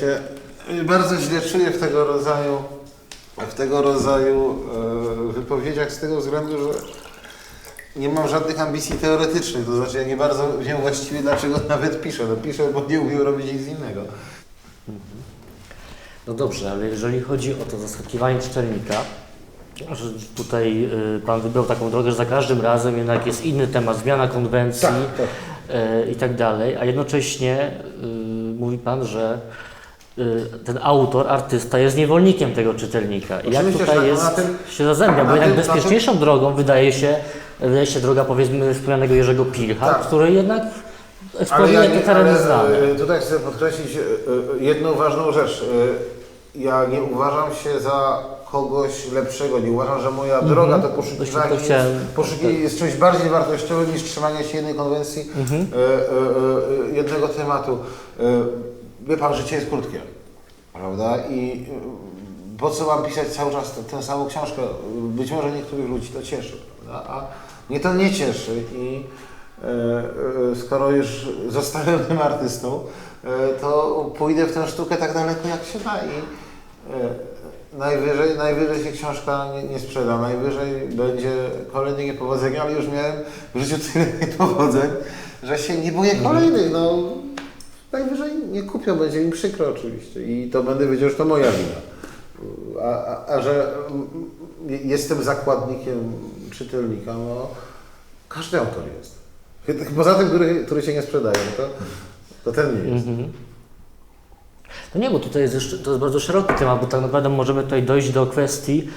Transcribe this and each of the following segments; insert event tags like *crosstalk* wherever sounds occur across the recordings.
Się bardzo źle czuję w tego rodzaju, w tego rodzaju e, wypowiedziach z tego względu, że nie mam żadnych ambicji teoretycznych. To znaczy ja nie bardzo wiem właściwie dlaczego *laughs* nawet piszę. No piszę, bo nie umiem robić nic innego. No dobrze, ale jeżeli chodzi o to zaskakiwanie czytelnika, że tutaj y, Pan wybrał taką drogę, że za każdym razem jednak jest inny temat, zmiana konwencji Tak, y, i tak dalej, a jednocześnie y, mówi Pan, że y, ten autor, artysta jest niewolnikiem tego czytelnika. I jak Oczywiście, że tutaj tak, jest, no na tym- się zazębia, bo na jednak tym- na bezpieczniejszą drogą wydaje się, wydaje się droga powiedzmy wspomnianego Jerzego Pilcha, Tak. który jednak eksploruje te tereny znane. e, tutaj chcę podkreślić e, e, jedną ważną rzecz. E, Ja nie uważam się za kogoś lepszego. Nie uważam, że moja droga to to jest, chciałem- poszukiwanie jest czymś bardziej wartościowym niż trzymanie się jednej konwencji, Mhm. e, e, e, jednego tematu. E, Wie Pan, życie jest krótkie, prawda? I e, po co mam pisać cały czas tę- tę samą książkę? Być może niektórych ludzi to cieszy, prawda? A mnie to nie cieszy i e, e, skoro już zostałem tym artystą, e, to pójdę w tę sztukę tak daleko jak się da i e, najwyżej, najwyżej się książka nie, nie sprzeda, najwyżej będzie kolejne niepowodzenie, ale już miałem w życiu tyle niepowodzeń, że się nie boję kolejnych, no najwyżej nie kupią, będzie mi przykro oczywiście i to będę wiedział, że to moja wina. A, a, a że mm, jestem zakładnikiem czytelnika, no każdy autor jest. Poza tym, który, który się nie sprzedaje, no to, to ten nie jest. Mhm. No nie, bo tutaj jest to jest bardzo szeroki temat, bo tak naprawdę możemy tutaj dojść do kwestii,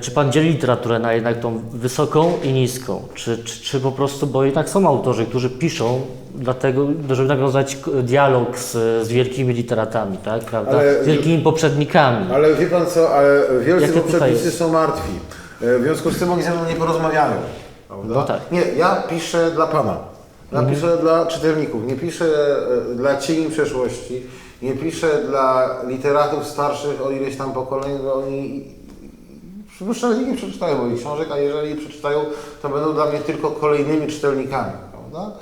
czy Pan dzieli literaturę na jednak tą wysoką i niską, czy, czy, czy po prostu, bo jednak są autorzy, którzy piszą dlatego, żeby nawiązać dialog z, z wielkimi literatami, tak, prawda, Ale- z wielkimi poprzednikami. Ale wie Pan co, ale wielcy Jakie poprzednicy są martwi. E, W związku z tym oni ze mną nie porozmawiają. Prawda? No tak. Nie, ja piszę dla Pana. Ja Mhm. piszę dla czytelników, nie piszę e, dla cieni przeszłości, nie piszę dla literatów starszych o ileś tam pokoleń, bo oni że nie przeczytają moich książek, a jeżeli przeczytają, to będą dla mnie tylko kolejnymi czytelnikami. Prawda?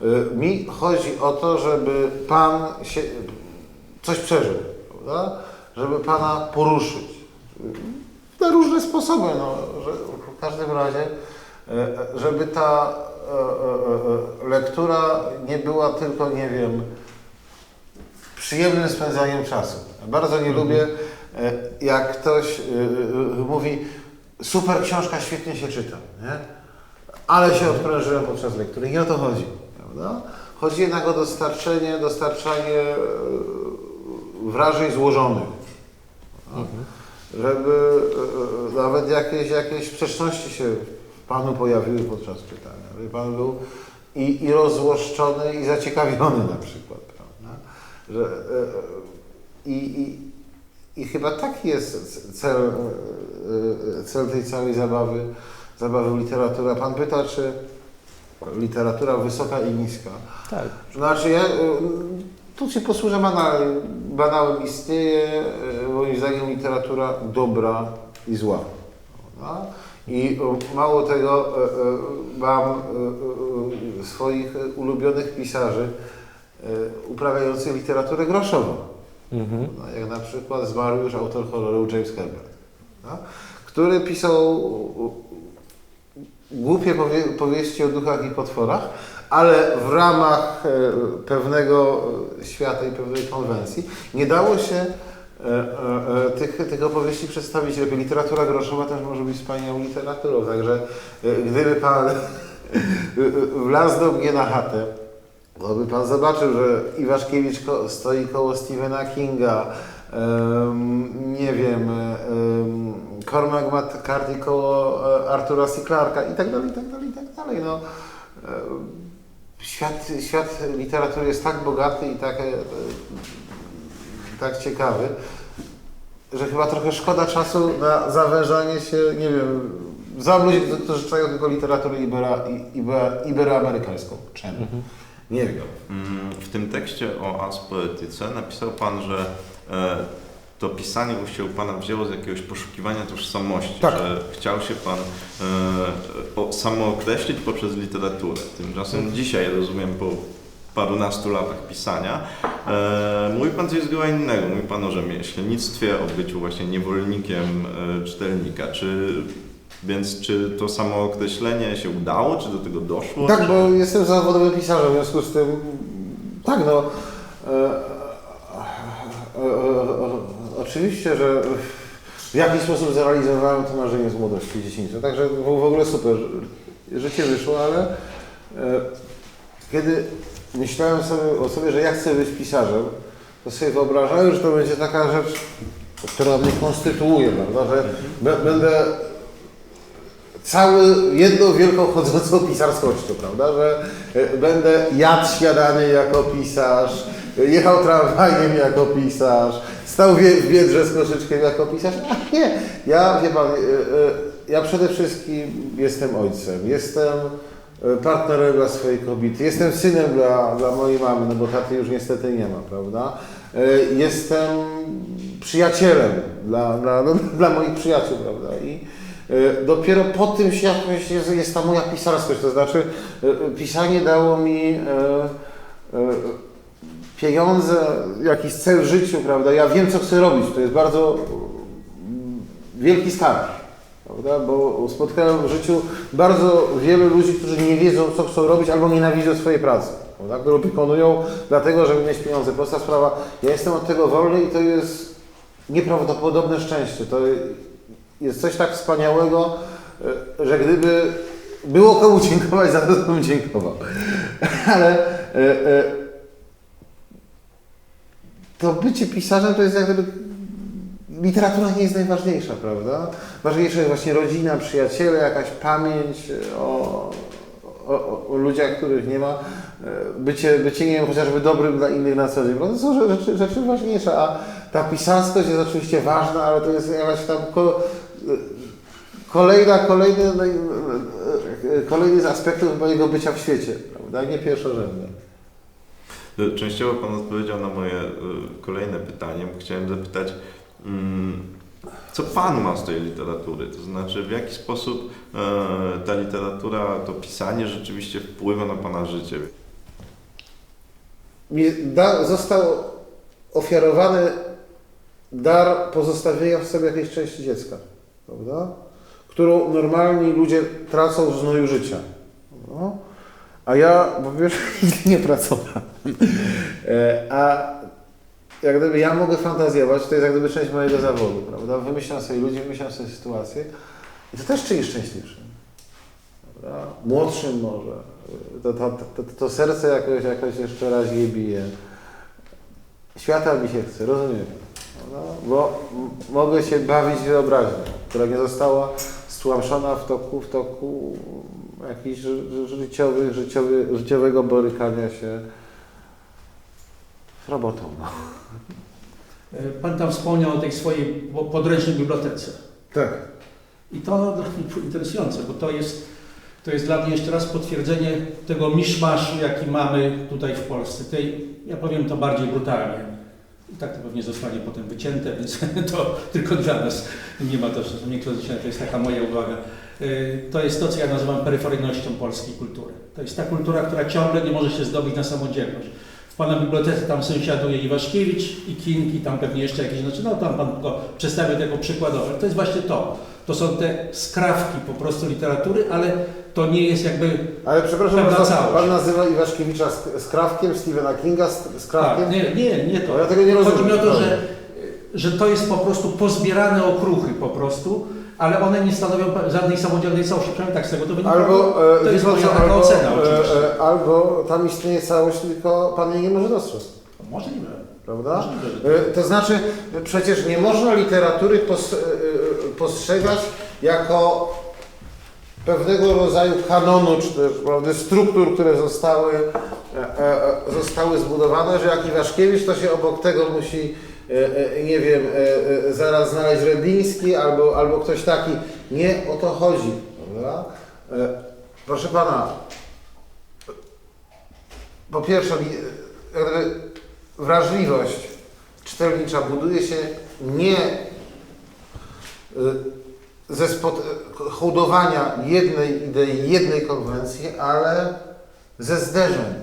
E, Mi chodzi o to, żeby Pan się coś przeżył, prawda? żeby Pana poruszyć. Na różne sposoby, no, że w każdym razie, e, żeby ta e, lektura nie była tylko, nie wiem, przyjemnym spędzaniem czasu. Bardzo nie lubię, e, jak ktoś e, e, mówi, super książka, świetnie się czyta, nie? ale się odprężyłem podczas lektury. Nie o to chodzi. Prawda? Chodzi jednak o dostarczenie, dostarczanie e, wrażeń złożonych. Żeby e, e, nawet jakieś, jakieś sprzeczności się Panu pojawiły podczas czytania. Żeby Pan był i, i rozłoszczony, i zaciekawiony na przykład. Prawda? Że, e, e, i, i, I chyba taki jest cel, e, e, cel tej całej zabawy, zabawy literatura. Pan pyta, czy literatura wysoka i niska. Tak. Znaczy ja, y, tu się posłużę banałem. Banałem istnieje, moim zdaniem, literatura dobra i zła. prawda? I mało tego, mam swoich ulubionych pisarzy uprawiających literaturę groszową. Mhm. No, jak na przykład zmarł już autor horroru James Herbert, no, który pisał głupie powie powieści o duchach i potworach, ale w ramach e, pewnego świata i pewnej konwencji nie dało się e, e, tych, tych opowieści przedstawić lepiej. Literatura groszowa też może być wspaniałą literaturą, także gdyby Pan *laughs* wlazł do mnie na chatę, to by Pan zobaczył, że Iwaszkiewicz ko stoi koło Stephena Kinga, em, nie wiem, um, Cormac McCarthy koło e, Artura C. Clarka i tak dalej, i tak dalej, i tak dalej. No, em, świat, świat literatury jest tak bogaty i tak, e, e, tak ciekawy, że chyba trochę szkoda czasu na zawężanie się, nie wiem, za ludzi, którzy czytają tylko literaturę ibera, ibera, iberoamerykańską. Czemu? Nie wiem. Mm, W tym tekście o Ars Poetyce napisał Pan, że e, to pisanie właściwie u Pana wzięło z jakiegoś poszukiwania tożsamości, Tak. że chciał się Pan e, samookreślić poprzez literaturę. Tymczasem dzisiaj, rozumiem, po parunastu latach pisania. E, mówi Pan coś zgoła innego. Mówi Pan o rzemieślnictwie, o byciu właśnie niewolnikiem e, czytelnika. Czy, więc czy to samo określenie się udało? Czy do tego doszło? Tak, czy... bo jestem zawodowym pisarzem, w związku z tym tak no. E, e, e, e, oczywiście, że w jakiś sposób zrealizowałem to marzenie z młodości dzieciństwa. Także w, ogóle super. Życie wyszło, ale e, kiedy myślałem sobie o sobie, że ja chcę być pisarzem, to sobie wyobrażałem, że to będzie taka rzecz, która mnie konstytuuje, prawda? Że będę cały, jedną wielką chodzącą pisarskością, prawda? Że e, będę jadł śniadanie jako pisarz, jechał tramwajem jako pisarz, stał w Biedrze z koszyczkiem jako pisarz. A nie, ja, wie pan, e, e, ja przede wszystkim jestem ojcem, jestem partnerem dla swojej kobiety, jestem synem dla, dla mojej mamy, no bo taty już niestety nie ma, prawda? Jestem przyjacielem dla, dla, no, dla moich przyjaciół, prawda? I dopiero po tym się jakoś jest, jest ta moja pisarskość, to znaczy e, e, pisanie dało mi e, e, pieniądze, jakiś cel w życiu, prawda? Ja wiem, co chcę robić, to jest bardzo mm, wielki skarb, prawda? Bo spotkałem w życiu bardzo wielu ludzi, którzy nie wiedzą, co chcą robić albo nienawidzą swojej pracy, prawda? którą wykonują dlatego, żeby mieć pieniądze. Prosta sprawa, ja jestem od tego wolny i to jest nieprawdopodobne szczęście. To jest coś tak wspaniałego, e, że gdyby było komu dziękować za to, bym dziękował. *laughs* Ale e, e, to bycie pisarzem to jest jak gdyby literatura nie jest najważniejsza, prawda? Ważniejsza jest właśnie rodzina, przyjaciele, jakaś pamięć o, o, o, ludziach, których nie ma. Bycie, bycie, nie wiem, chociażby dobrym dla innych na co dzień. prawda? To są rzeczy, rzeczy ważniejsze, a ta pisarskość jest oczywiście ważna, ale to jest jakaś tam kolejna, kolejny, no i- kolejny z aspektów mojego bycia w świecie, prawda? Nie pierwszorzędny. Częściowo Pan odpowiedział na moje y, kolejne pytanie, bo chciałem zapytać, mm, co Pan ma z tej literatury? To znaczy, w jaki sposób e, ta literatura, to pisanie rzeczywiście wpływa na Pana życie? mi da, został ofiarowany dar pozostawienia w sobie jakiejś części dziecka, prawda? Którą normalni ludzie tracą w znoju życia. No. A ja, pierwsze, *laughs* nigdy nie pracowałem. E, A jak gdyby ja mogę fantazjować, to jest jak gdyby część mojego zawodu, prawda? Wymyślam sobie ludzi, wymyślam sobie sytuacje i to też czynisz szczęśliwszym. Prawda? Młodszym może. To, to, to, to serce jakoś, jakoś jeszcze raz je bije. Świata mi się chce, rozumiem. Prawda? Bo mogę się bawić wyobraźnią, która nie została stłamszona w toku, w toku jakichś ży- ży- życiowych, życiowy, życiowego borykania się z robotą. No. E, Pan tam wspomniał o tej swojej po- podręcznej bibliotece. Tak. I to dla mnie interesujące, bo to jest, to jest dla mnie jeszcze raz potwierdzenie tego miszmaszu, jaki mamy tutaj w Polsce. Tej, ja powiem to bardziej brutalnie. I tak to pewnie zostanie potem wycięte, więc *laughs* to tylko dla nas nie ma to, niektórzy dzisiaj, to jest taka moja uwaga. E, To jest to, co ja nazywam peryferyjnością polskiej kultury. To jest ta kultura, która ciągle nie może się zdobyć na samodzielność. W Pana bibliotece tam sąsiaduje Iwaszkiewicz i King i tam pewnie jeszcze jakieś, znaczy no tam Pan go przedstawił jako przykładowe. To jest właśnie to. To są te skrawki po prostu literatury, ale to nie jest jakby... Ale przepraszam Pewna bardzo, całość. pan nazywa Iwaszkiewicza z, z Krawkiem, Stephena Kinga z, z Krawkiem? Tak, nie, nie, nie to. No ja tego nie rozumiem. Chodzi mi o to, że, że to jest po prostu pozbierane okruchy po prostu, ale one nie stanowią żadnej samodzielnej całości, przynajmniej tak z tego to wynika. Albo, e, to jest pan moja taka albo, ocena e, oczywiście. e, albo tam istnieje całość, tylko pan jej nie może dostrzec, Możliwe. prawda? Możliwe, że tak. E, To znaczy, przecież nie można literatury pos, postrzegać jako pewnego rodzaju kanonu, czy też prawda, struktur, które zostały, e, e, e, zostały zbudowane, że jak Iwaszkiewicz, to się obok tego musi, nie wiem, zaraz znaleźć Rebiński albo, albo ktoś taki. Nie o to chodzi, prawda? Proszę Pana, po pierwsze, wrażliwość czytelnicza buduje się nie ze spot, hołdowania jednej idei, jednej konwencji, ale ze zderzeń.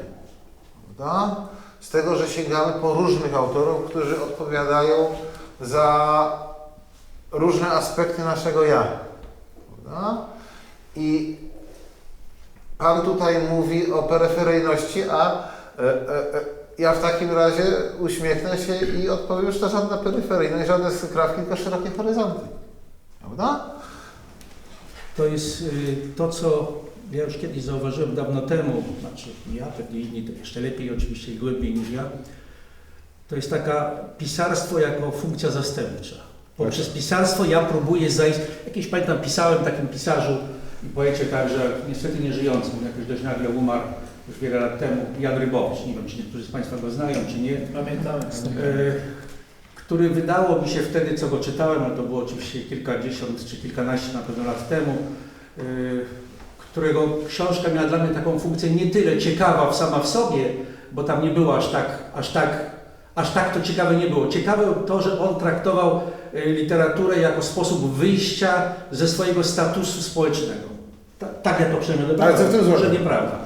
Prawda? Z tego, że sięgamy po różnych autorów, którzy odpowiadają za różne aspekty naszego ja. Prawda? I Pan tutaj mówi o peryferyjności, a e, e, e, ja w takim razie uśmiechnę się i odpowiem, że to żadna peryferyjność, żadne skrawki, tylko szerokie horyzonty. Prawda? To jest y, to, co ja już kiedyś zauważyłem dawno temu, znaczy ja, pewnie inni to jeszcze lepiej oczywiście i głębiej niż ja, to jest taka pisarstwo jako funkcja zastępcza. Poprzez pisarstwo ja próbuję zajść, jakieś pamiętam pisałem takim pisarzu i poecie także niestety nieżyjącym, jakoś dość nagle umarł już wiele lat temu, Jan Rybowicz, nie wiem czy niektórzy z Państwa go znają czy nie, Pamiętamy. e, który wydało mi się wtedy, co go czytałem, ale to było oczywiście kilkadziesiąt czy kilkanaście na pewno lat temu, e, którego książka miała dla mnie taką funkcję nie tyle ciekawa sama w sobie, bo tam nie było aż tak, aż tak, aż tak to ciekawe nie było. Ciekawe to, że on traktował e, literaturę jako sposób wyjścia ze swojego statusu społecznego. Ta, tak ja to przynajmniej Ale co w tym odebrałem, że nieprawda.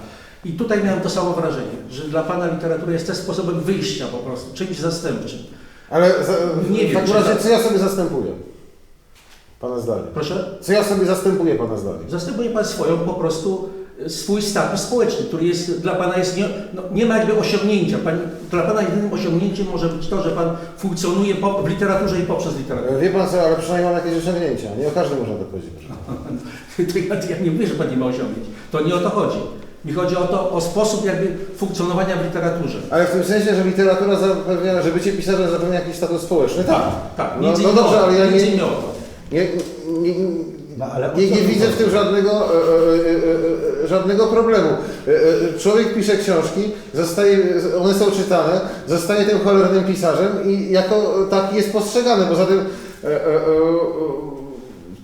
I tutaj miałem to samo wrażenie, że dla Pana literatura jest też sposobem wyjścia po prostu, czymś zastępczym. Ale za, Nie w wiem, takim razie, tak. co ja sobie zastępuję? Pana zdanie. Proszę? Co ja sobie zastępuję Pana zdanie? Zastępuje Pan swoją po prostu e, swój status społeczny, który jest dla Pana jest nie, no, nie ma jakby osiągnięcia. Pan, dla Pana jedynym osiągnięciem może być to, że Pan funkcjonuje po, w literaturze i poprzez literaturę. Wie Pan co, ale przynajmniej mam jakieś osiągnięcia. Nie o każdym można tak powiedzieć. *laughs* To ja, ja nie mówię, że Pan nie ma osiągnięć. To nie o to chodzi. Mi chodzi o to, o sposób jakby funkcjonowania w literaturze. Ale w tym sensie, że literatura zapewnia, że bycie pisarzem zapewnia jakiś status społeczny, tak. Tak, No, między no innymi dobrze, ale ja nie, innymi o to. nie, nie, No, ale nie, nie widzę w tym żadnego, e, e, e, żadnego problemu. E, Człowiek pisze książki, zostaje, one są czytane, zostaje tym cholernym pisarzem i jako taki jest postrzegany. Poza tym, e, e, e,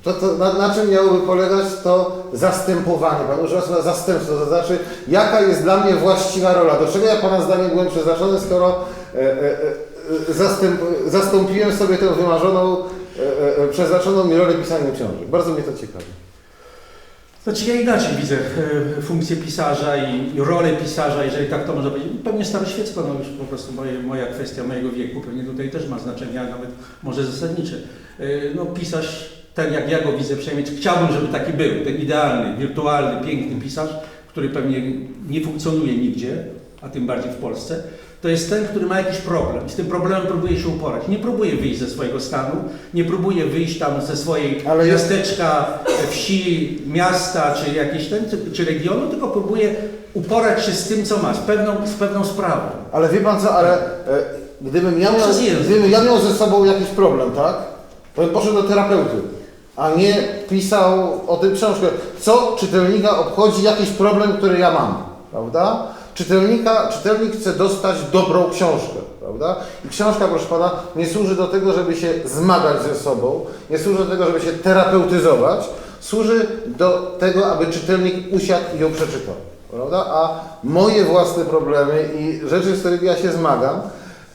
to, to, na, na czym miałoby polegać to zastępowanie? Pan używa słowa zastępstwo, to znaczy jaka jest dla mnie właściwa rola? Do czego ja Pana zdaniem byłem przeznaczony, skoro e, e, e, zastęp, zastąpiłem sobie tę wymarzoną, e, e, przeznaczoną mi rolę pisania książek? Bardzo mnie to ciekawi. Znaczy ja inaczej widzę e, funkcję pisarza i, rolę pisarza, jeżeli tak to można powiedzieć. Pewnie staroświecko, no już po prostu moje, moja kwestia mojego wieku pewnie tutaj też ma znaczenie, a nawet może zasadnicze. E, No pisarz, ten jak ja go widzę przynajmniej, chciałbym, żeby taki był, ten idealny, wirtualny, piękny pisarz, który pewnie nie funkcjonuje nigdzie, a tym bardziej w Polsce, to jest ten, który ma jakiś problem i z tym problemem próbuje się uporać. Nie próbuje wyjść ze swojego stanu, nie próbuje wyjść tam ze swojej Ale miasteczka, wsi, miasta, czy jakiejś ten, czy, regionu, tylko próbuje uporać się z tym, co ma, z pewną, z pewną sprawą. Ale wie pan co, ale e, gdybym, ja miał, gdybym ja miał ze sobą jakiś problem, tak? To bym poszedł do terapeuty, a nie pisał o tym książkę. Co czytelnika obchodzi jakiś problem, który ja mam, prawda? Czytelnika, czytelnik chce dostać dobrą książkę, prawda? I książka, proszę pana, nie służy do tego, żeby się zmagać ze sobą, nie służy do tego, żeby się terapeutyzować, służy do tego, aby czytelnik usiadł i ją przeczytał, prawda? A moje własne problemy i rzeczy, z którymi ja się zmagam,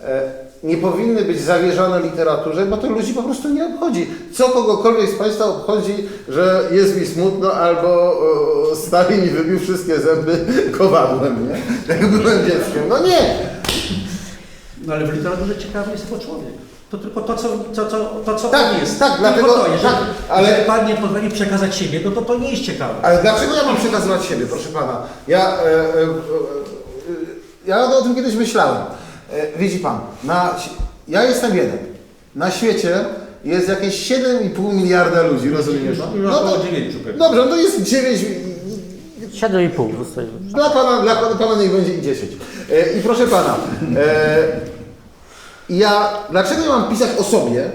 e, nie powinny być zawierzane literaturze, bo to ludzi po prostu nie obchodzi. Co kogokolwiek z Państwa obchodzi, że jest mi smutno albo Stalin mi wybił wszystkie zęby kowadłem, nie? Jak byłem dzieckiem. No nie! No ale w literaturze ciekawy jest tylko człowiek. To tylko to, co, co, co, to, co Tak, on jest. tak, tylko dlatego- to. Jeżeli, tak, ale- jeżeli Pan nie potrafi przekazać siebie, no to to nie jest ciekawe. Ale dlaczego ja mam przekazywać siebie, proszę Pana? Ja, e, e, e, e, ja o tym kiedyś myślałem. E, widzi Pan, na, ja jestem jeden. Na świecie jest jakieś 7,5 miliarda ludzi, rozumie Już, Pan? już No około to, dziewięciu pewnie. dobrze, no to jest 9, 7,5 zostaje. Dla pana, dla pana niech będzie i 10. E, I proszę pana, e, ja dlaczego ja mam pisać o sobie,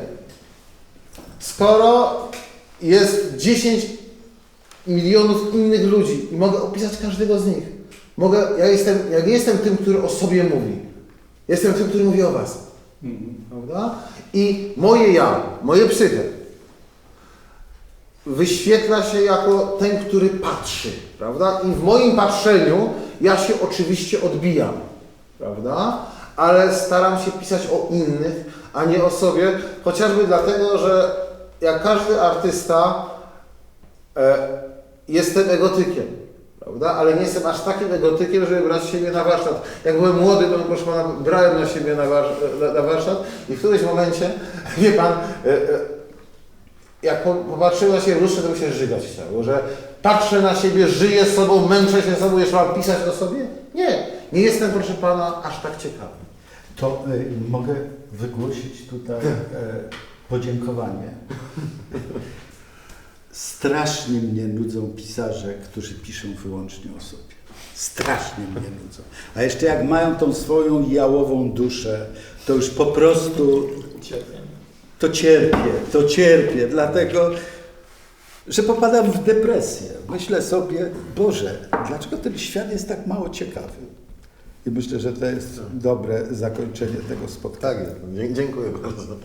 skoro jest 10 milionów innych ludzi i mogę opisać każdego z nich. Mogę, ja jestem, ja nie jestem tym, który o sobie mówi. Jestem tym, który mówi o was. Mhm. Prawda? I moje ja, moje psyche wyświetla się jako ten, który patrzy, prawda? I w moim patrzeniu ja się oczywiście odbijam, prawda? Ale staram się pisać o innych, a nie o sobie, chociażby dlatego, że jak każdy artysta e, jestem egotykiem, Prawda? Ale nie jestem aż takim egotykiem, żeby brać siebie na warsztat. Jak byłem młody, to proszę pana, brałem na siebie na, warsz na, na warsztat i w którymś momencie, *laughs* wie pan, e, e, jak po- popatrzyłem na siebie w to mi się żygać chciało, że patrzę na siebie, żyję sobą, męczę się sobą, jeszcze mam pisać o sobie? Nie, nie jestem, proszę pana, aż tak ciekawy. To y, mogę wygłosić tutaj e, podziękowanie. *laughs* Strasznie mnie nudzą pisarze, którzy piszą wyłącznie o sobie. Strasznie mnie nudzą. A jeszcze jak mają tą swoją jałową duszę, to już po prostu to cierpię, to cierpię, dlatego że popadam w depresję. Myślę sobie, Boże, dlaczego ten świat jest tak mało ciekawy? I myślę, że to jest dobre zakończenie tego spotkania. Tak, dziękuję bardzo.